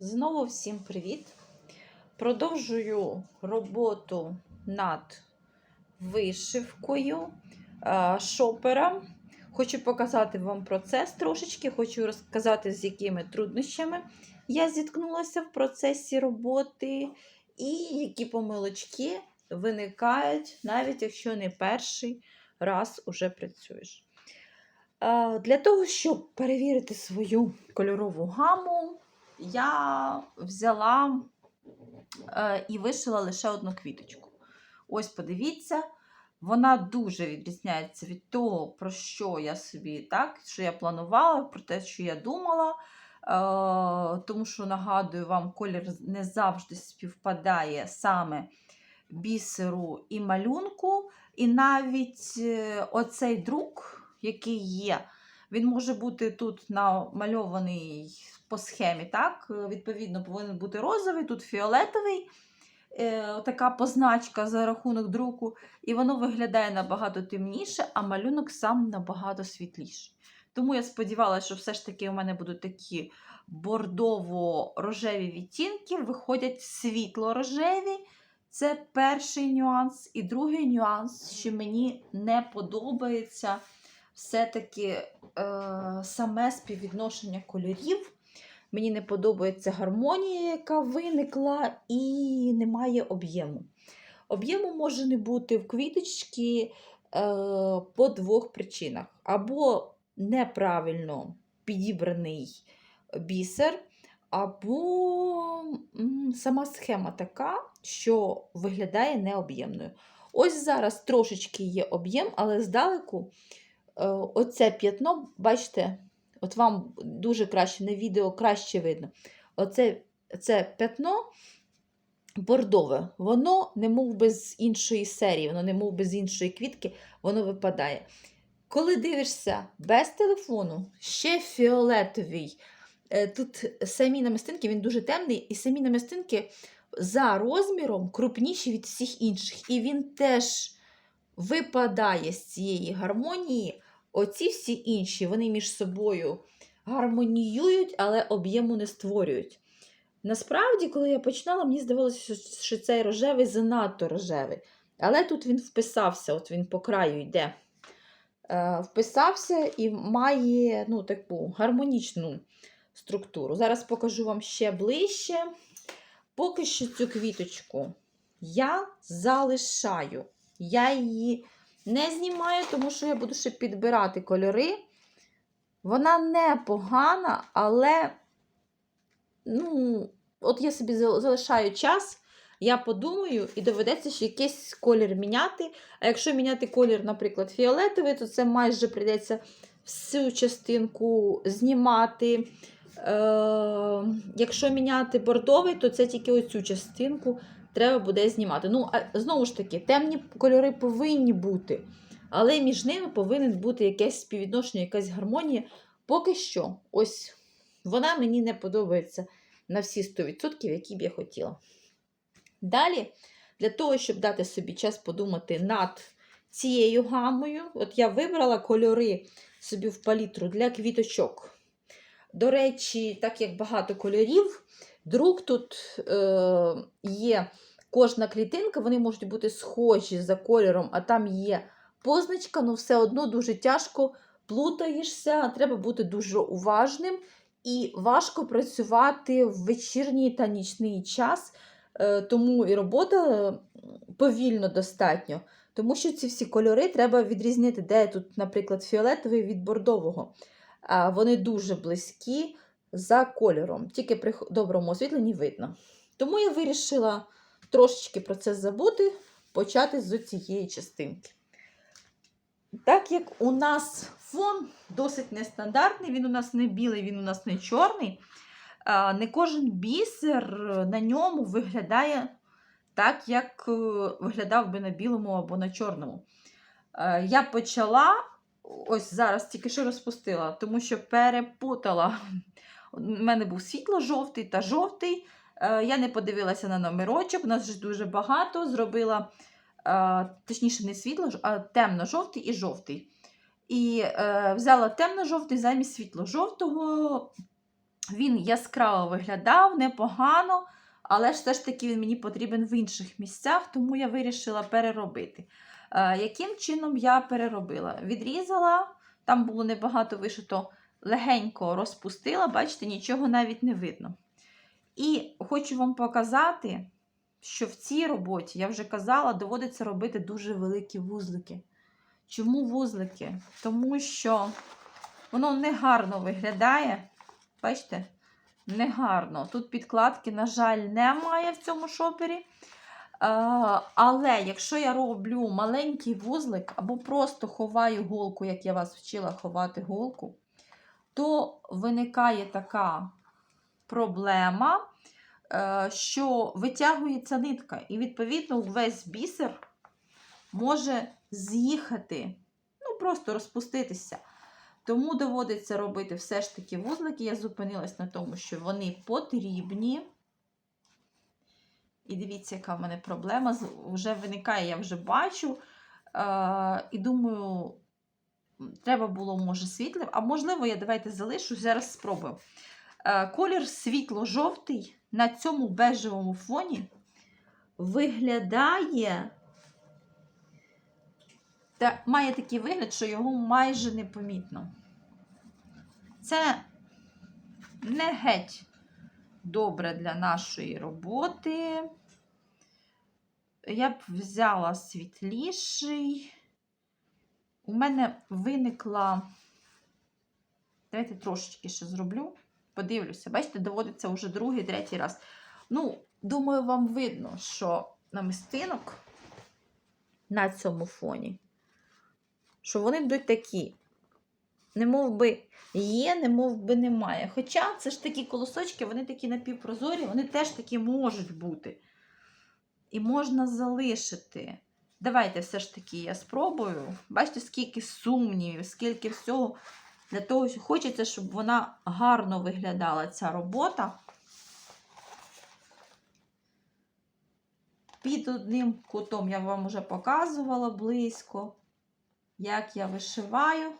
Знову всім привіт! Продовжую роботу над вишивкою е, шопера. Хочу показати вам процес трошечки, хочу розказати, з якими труднощами я зіткнулася в процесі роботи, і які помилочки виникають, навіть якщо не перший раз уже працюєш. Е, Для того, щоб перевірити свою кольорову гаму, я взяла е, і вишила лише одну квіточку. Ось подивіться, вона дуже відрізняється від того, про що я собі так, що я планувала, про те, що я думала. Е, тому що, нагадую вам, колір не завжди співпадає саме бісеру і малюнку. І навіть е, оцей друк, який є, він може бути тут намальований по схемі, так? Е, Відповідно, повинен бути розовий, тут фіолетовий, е, така позначка за рахунок друку, і воно виглядає набагато темніше, а малюнок сам набагато світліший. Тому я сподівалася, що все ж таки у мене будуть такі бордово-рожеві відтінки, виходять світло-рожеві. Це перший нюанс. І другий нюанс, що мені не подобається все-таки е, саме співвідношення кольорів. Мені не подобається гармонія, яка виникла, і немає об'єму. Об'єму може не бути в квіточці е, по двох причинах: або неправильно підібраний бісер, або сама схема така, що виглядає необ'ємною. Ось зараз трошечки є об'єм, але здалеку е, оце п'ятно, бачите, от вам дуже краще на відео краще видно. Оце це п'ятно бордове, воно не мов би з іншої серії, воно не мов би з іншої квітки, воно випадає. Коли дивишся без телефону, ще фіолетовий. Е, Тут самі намистинки, він дуже темний, і самі намистинки за розміром крупніші від всіх інших. І він теж випадає з цієї гармонії. Оці всі інші, вони між собою гармоніюють, але об'єму не створюють. Насправді, коли я починала, мені здавалося, що- цей рожевий занадто рожевий. Але тут він вписався, от він по краю йде. Е, Вписався і має ну, таку гармонічну структуру. Зараз покажу вам ще ближче. Поки що цю квіточку я залишаю. Я її не знімаю, тому що я буду ще підбирати кольори. Вона непогана, але ну, от я собі залишаю час, я подумаю, і доведеться ще якийсь колір міняти. А якщо міняти колір, наприклад, фіолетовий, то це майже прийдеться всю частинку знімати. Е, якщо міняти бордовий, то це тільки оцю частинку треба буде знімати. Ну, а знову ж таки, темні кольори повинні бути, але між ними повинен бути якесь співвідношення, якась гармонія. Поки що, ось вона мені не подобається на всі 100%, які б я хотіла. Далі, для того, щоб дати собі час подумати над цією гамою, от я вибрала кольори собі в палітру для квіточок. До речі, так як багато кольорів, друк тут е, є кожна клітинка, вони можуть бути схожі за кольором, а там є позначка, але все одно дуже тяжко плутаєшся, треба бути дуже уважним і важко працювати в вечірній та нічний час, е, тому і робота е, повільно достатньо. Тому що ці всі кольори треба відрізнити, де тут, наприклад, фіолетовий від бордового. Вони дуже близькі за кольором, тільки при доброму освітленні видно. Тому я вирішила трошечки про це забути, почати з цієї частинки. Так як у нас фон досить нестандартний, він у нас не білий, він у нас не чорний. Не кожен бісер на ньому виглядає так, як е, виглядав би на білому або на чорному. Е, Я почала ось зараз тільки що розпустила, тому що перепутала. У мене був світло-жовтий та жовтий. Е, Я не подивилася на номерочок, у нас ж дуже багато. Зробила, е, точніше, не світло, а темно-жовтий і жовтий. І е, взяла темно-жовтий замість світло-жовтого. він яскраво виглядав, непогано, але ж все ж таки він мені потрібен в інших місцях, тому я вирішила переробити. Яким чином я переробила? Відрізала, там було небагато вишито, легенько розпустила, бачите, нічого навіть не видно. І хочу вам показати, що в цій роботі, я вже казала, доводиться робити дуже великі вузлики. Чому вузлики? Тому що воно негарно виглядає. Бачите? Негарно. Тут підкладки, на жаль, немає в цьому шопері. Е, Але якщо я роблю маленький вузлик або просто ховаю голку, як я вас вчила ховати голку, то виникає така проблема, е, що витягується нитка, і, відповідно, весь бісер може з'їхати, ну, просто розпуститися. Тому доводиться робити все ж таки вузлики. Я зупинилась на тому, що вони потрібні. І дивіться, яка в мене проблема. Вже виникає, я вже бачу. Е, і думаю, треба було, може, світлим. А можливо, я давайте залишу, зараз спробую. Е, колір світло-жовтий на цьому бежевому фоні виглядає. Та має такий вигляд, що його майже непомітно. Це не геть добре для нашої роботи. Я б взяла світліший. У мене виникла. Давайте трошечки ще зроблю. Подивлюся. Бачите, доводиться вже другий, третій раз. Ну, думаю, вам видно, що намистинок на цьому фоні що вони йдуть такі. Не мов би є, не мов би немає. Хоча це ж такі колосочки, вони такі напівпрозорі, вони теж такі можуть бути. І можна залишити. Давайте все ж таки я спробую. Бачите, скільки сумнівів, скільки всього. Для того, що хочеться, щоб вона гарно виглядала, ця робота. Під одним кутом я вам вже показувала близько як я вишиваю. У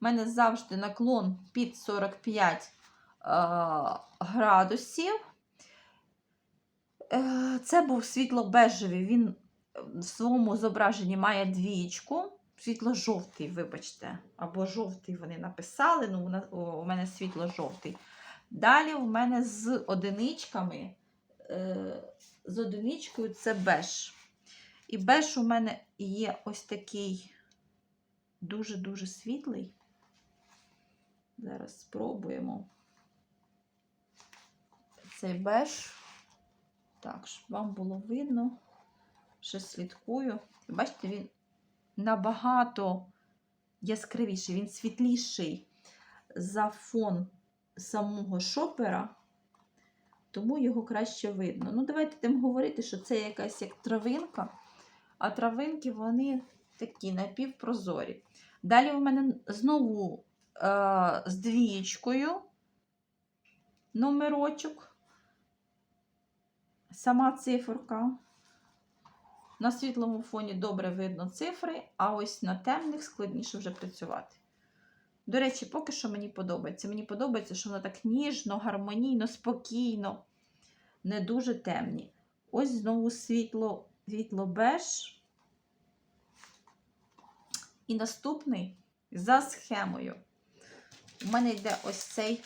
мене завжди наклон під 45 е, градусів. Е, це був світло-бежевий, він в своєму зображенні має двічку. Світло-жовтий, вибачте, або жовтий вони написали, ну, у мене світло-жовтий. Далі у мене з одиничками, е, з одиничкою це беж. І беж у мене є ось такий дуже-дуже світлий. Зараз спробуємо цей беж. Так, щоб вам було видно. Ще слідкую. Бачите, він набагато яскравіший, він світліший за фон самого шопера, тому його краще видно. Ну, давайте тим говорити, що це якась як травинка а травинки вони такі напівпрозорі. Далі у мене знову е, з двієчкою номерочок, сама циферка. На світлому фоні добре видно цифри, а ось на темних складніше вже працювати. До речі, поки що мені подобається. Мені подобається, що воно так ніжно, гармонійно, спокійно, не дуже темні. Ось знову світло світло беж. І наступний за схемою. У мене йде ось цей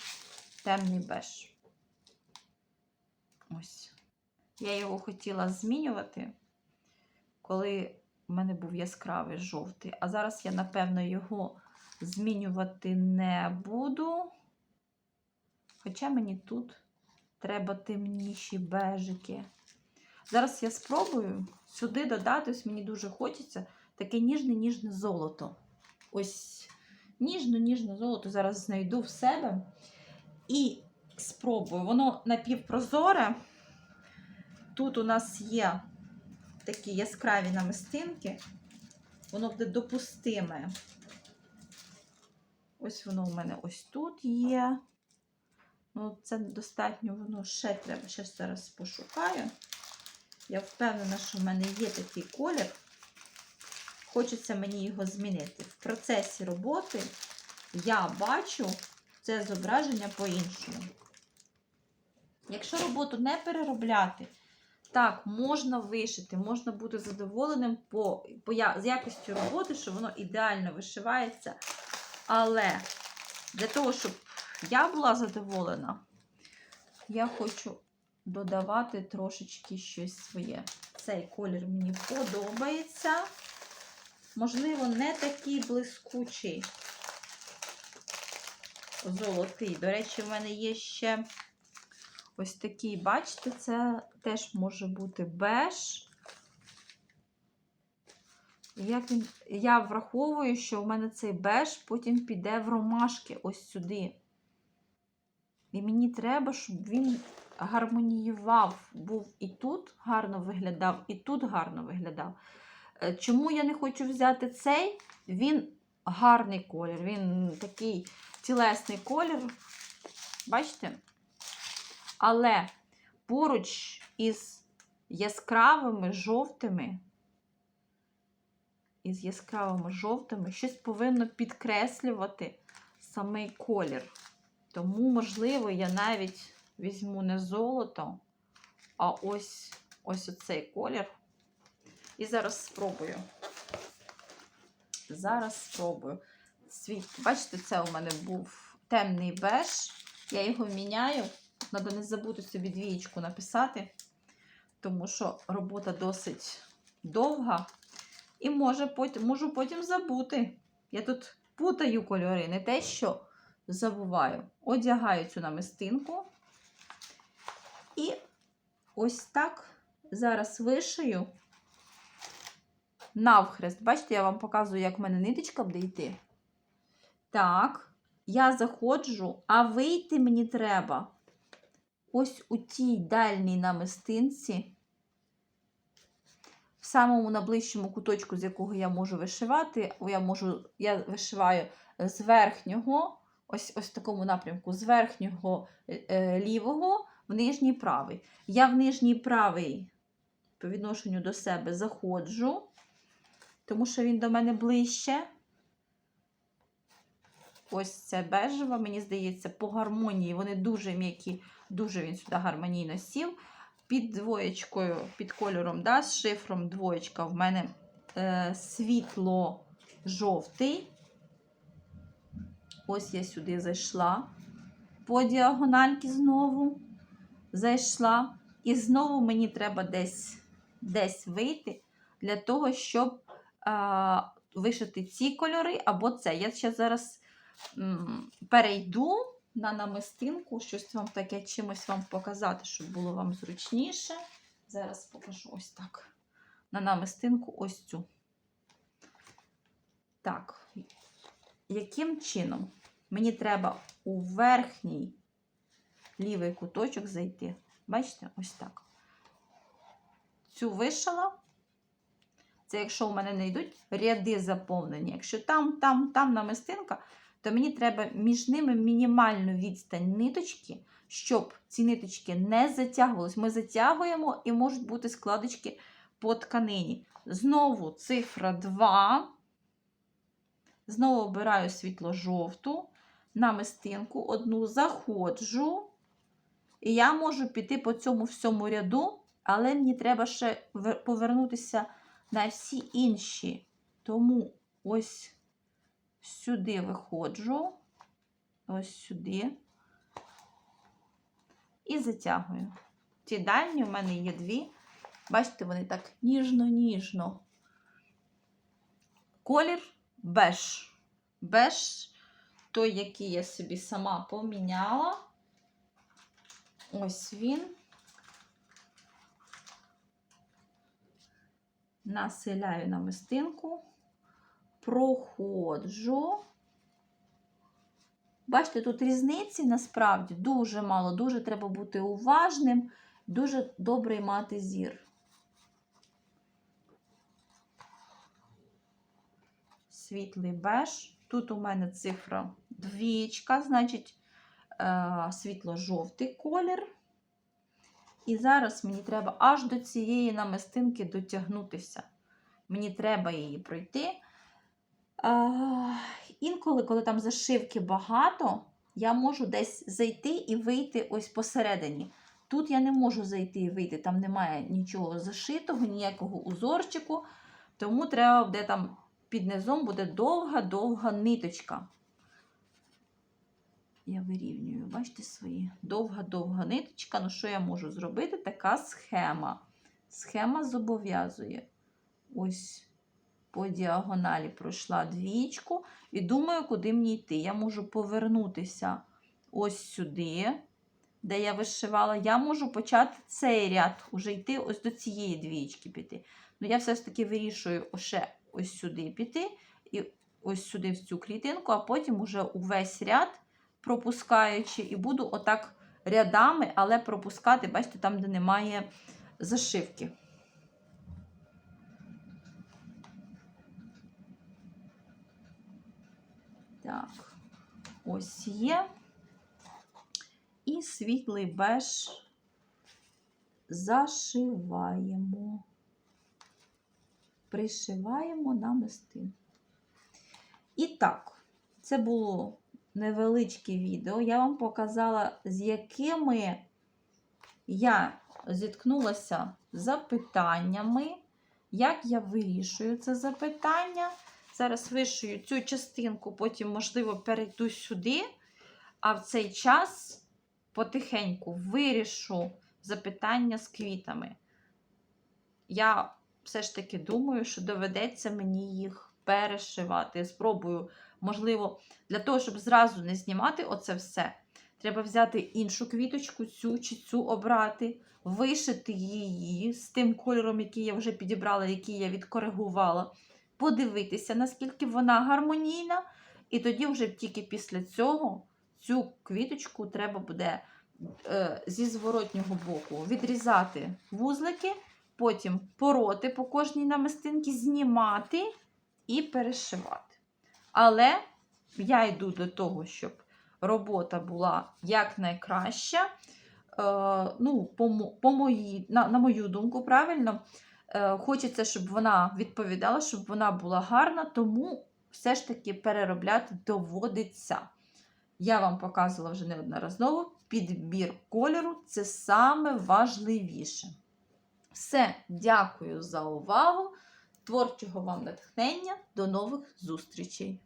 темний беж. Ось. Я його хотіла змінювати, коли в мене був яскравий жовтий. А зараз я, напевно, його змінювати не буду. Хоча мені тут треба темніші бежики. Зараз я спробую сюди додати, ось мені дуже хочеться таке ніжне-ніжне золото. Ось ніжно-ніжне золото зараз знайду в себе і спробую. Воно напівпрозоре. Тут у нас є такі яскраві намистинки, воно буде допустиме. Ось воно у мене ось тут є. Ну, це достатньо, воно ще треба, ще зараз пошукаю. Я впевнена, що в мене є такий колір. Хочеться мені його змінити. В процесі роботи я бачу, це зображення по-іншому. Якщо роботу не переробляти, так, можна вишити, можна бути задоволеним по, по з якістю роботи, що воно ідеально вишивається. Але для того, щоб я була задоволена, я хочу додавати трошечки щось своє. Цей колір мені подобається. Можливо, не такий блискучий золотий. До речі, в мене є ще ось такий, бачите, це теж може бути беж. Як він, я враховую, що в мене цей беж потім піде в ромашки ось сюди. І мені треба, щоб він гармоніював, був і тут гарно виглядав, і тут гарно виглядав. Е, Чому я не хочу взяти цей? Він гарний колір, він такий тілесний колір. Бачите? Але поруч із яскравими жовтими, із яскравими жовтими щось повинно підкреслювати самий колір. Тому, можливо, я навіть візьму не золото, а ось ось оцей колір. І зараз спробую. Зараз спробую. Світ. Бачите, це у мене був темний беж. Я його міняю. Треба не забути собі двієчку написати, тому що робота досить довга. І може потім, можу потім забути. Я тут путаю кольори, не те, що забуваю. Одягаю цю намистинку. І ось так зараз вишию навхрест. Бачите, я вам показую, як в мене ниточка буде йти. Так, я заходжу, а вийти мені треба ось у тій дальній намистинці, в самому найближчому куточку, з якого я можу вишивати, я можу, я вишиваю з верхнього, ось ось в такому напрямку, з верхнього е, лівого в нижній правий. Я в нижній правий по відношенню до себе заходжу, тому що він до мене ближче. Ось це бежева, мені здається, по гармонії. Вони дуже м'які, дуже він сюди гармонійно сів. Під двоєчкою, під кольором, да, з шифром двоєчка в мене е, світло-жовтий. Ось я сюди зайшла. По діагональки знову зайшла. І знову мені треба десь, десь вийти для того, щоб а, вишити ці кольори або це. Я ще зараз перейду на намистинку, щось вам таке чимось вам показати, щоб було вам зручніше. Зараз покажу ось так. На намистинку ось цю. Так, яким чином? Мені треба у верхній лівий куточок зайти. Бачите, ось так. Цю вишила. Це якщо у мене не йдуть ряди заповнені. Якщо там, там, там намистинка, то мені треба між ними мінімальну відстань ниточки, щоб ці ниточки не затягувались. Ми затягуємо і можуть бути складочки по тканині. Знову цифра 2. Знову обираю світло-жовту, намистинку одну, заходжу. І я можу піти по цьому всьому ряду, але мені треба ще повернутися на всі інші. Тому ось сюди виходжу, ось сюди і затягую. Ті дальні у мене є дві. Бачите, вони так ніжно-ніжно. Колір беж. Беж той, який я собі сама поміняла. Ось він. Населяю намистинку, проходжу. Бачите, тут різниці насправді дуже мало, дуже треба бути уважним, дуже добре мати зір. Світлий беж. Тут у мене цифра двічка, значить е, світло-жовтий колір. І зараз мені треба аж до цієї намистинки дотягнутися. Мені треба її пройти. Інколи, коли там зашивки багато, я можу десь зайти і вийти ось посередині. Тут я не можу зайти і вийти, там немає нічого зашитого, ніякого узорчику, тому треба буде там під низом буде довга-довга ниточка. Я вирівнюю, бачите, свої довга-довга ниточка. Ну, що я можу зробити? Така схема. Схема зобов'язує. Ось по діагоналі пройшла двічку. І думаю, куди мені йти. Я можу повернутися ось сюди, де я вишивала. Я можу почати цей ряд, уже йти ось до цієї двічки піти. Ну, я все ж таки вирішую ще ось сюди піти, і ось сюди в цю клітинку, а потім уже увесь ряд пропускаючи, і буду отак рядами, але пропускати, бачите, там, де немає зашивки. Так, ось є. І світлий беж зашиваємо. Пришиваємо на мистин. І так, це було невеличке відео. Я вам показала, з якими я зіткнулася запитаннями, як я вирішую це запитання. Зараз вишию цю частинку, потім, можливо, перейду сюди, а в цей час потихеньку вирішу запитання з квітами. Я все ж таки думаю, що доведеться мені їх перешивати. Спробую, можливо, для того, щоб зразу не знімати оце все, треба взяти іншу квіточку, цю чи цю обрати, вишити її з тим кольором, який я вже підібрала, який я відкоригувала, подивитися, наскільки вона гармонійна. І тоді, вже тільки після цього, цю квіточку треба буде е, зі зворотнього боку відрізати вузлики, потім пороти по кожній намистинці, знімати і перешивати. Але я йду до того, щоб робота була якнайкраща. Е, ну, по, по моїй, на, на мою думку, правильно, хочеться, щоб вона відповідала, щоб вона була гарна, тому все ж таки переробляти доводиться. Я вам показувала вже неодноразово, підбір кольору це саме важливіше. Все, дякую за увагу. Творчого вам натхнення. До нових зустрічей!